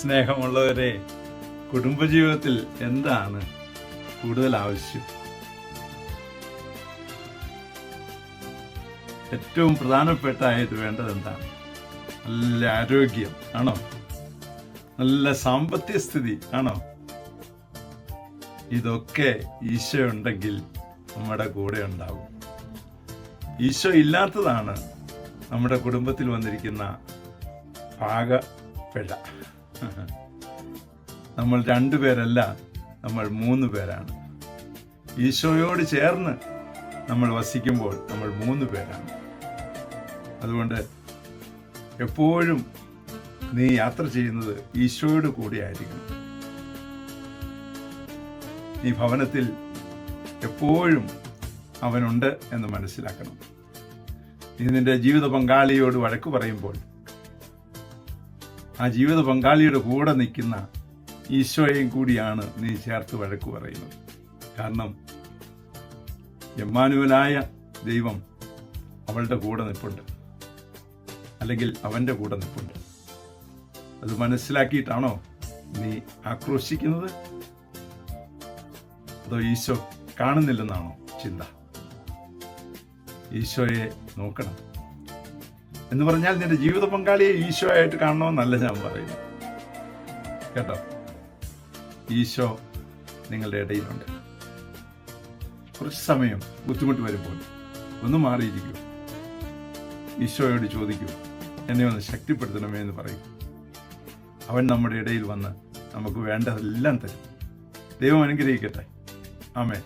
സ്നേഹമുള്ളവരെ കുടുംബജീവിതത്തിൽ എന്താണ് കൂടുതൽ ആവശ്യം? ഏറ്റവും പ്രധാനപ്പെട്ടായിട്ട് വേണ്ടത് എന്താണ് നല്ല ആരോഗ്യം ആണോ? നല്ല സാമ്പത്തിക സ്ഥിതി ആണോ? ഇതൊക്കെ ഈശോ ഉണ്ടെങ്കിൽ നമ്മുടെ കൂടെ ഉണ്ടാവും. ഈശോ ഇല്ലാത്തതാണ് നമ്മുടെ കുടുംബത്തിൽ വന്നിരിക്കുന്ന പാകപ്പിഴ. നമ്മൾ രണ്ടു പേരല്ല നമ്മൾ മൂന്ന് പേരാണ്. ഈശോയോട് ചേർന്ന് നമ്മൾ വസിക്കുമ്പോൾ നമ്മൾ മൂന്ന് പേരാണ്. അതുകൊണ്ട് എപ്പോഴും നീ യാത്ര ചെയ്യുന്നത് ഈശോയോട് കൂടിയായിരിക്കണം ഈ ഭവനത്തിൽ എപ്പോഴും അവനുണ്ട് എന്ന് മനസ്സിലാക്കണം. നീ നിന്റെ ജീവിത പങ്കാളിയോട് വഴക്ക് പറയുമ്പോൾ ആ ജീവിത പങ്കാളിയുടെ കൂടെ നിൽക്കുന്ന ഈശോയെയും കൂടിയാണ് നീ ചേർത്ത് വഴക്ക് പറയുന്നത്. കാരണം എമ്മാനുവലായ ദൈവം അവളുടെ കൂടെ നിൽപ്പുണ്ട് അല്ലെങ്കിൽ അവന്റെ കൂടെ നിൽപ്പുണ്ട് അത് മനസ്സിലാക്കിയിട്ടാണോ നീ ആക്രോശിക്കുന്നത്? അതോ ഈശോ കാണുന്നില്ലെന്നാണോ ചിന്ത? ഈശോയെ നോക്കണം. എന്ന് പറഞ്ഞാൽ നിന്റെ ജീവിത പങ്കാളിയെ ഈശോ ആയിട്ട് കാണണമെന്നല്ല ഞാൻ പറയുന്നു കേട്ടോ? ഈശോ നിങ്ങളുടെ ഇടയിലുണ്ട്. കുറച്ച് സമയം ബുദ്ധിമുട്ട് വരുമ്പോൾ ഒന്ന് മാറിയിരിക്കൂ. ഈശോയോട് ചോദിക്കൂ എന്നെ ഒന്ന് ശക്തിപ്പെടുത്തണമേ എന്ന് പറയും. അവൻ നമ്മുടെ ഇടയിൽ വന്ന് നമുക്ക് വേണ്ടതെല്ലാം തരും. ദൈവം അനുഗ്രഹിക്കട്ടെ. ആമേ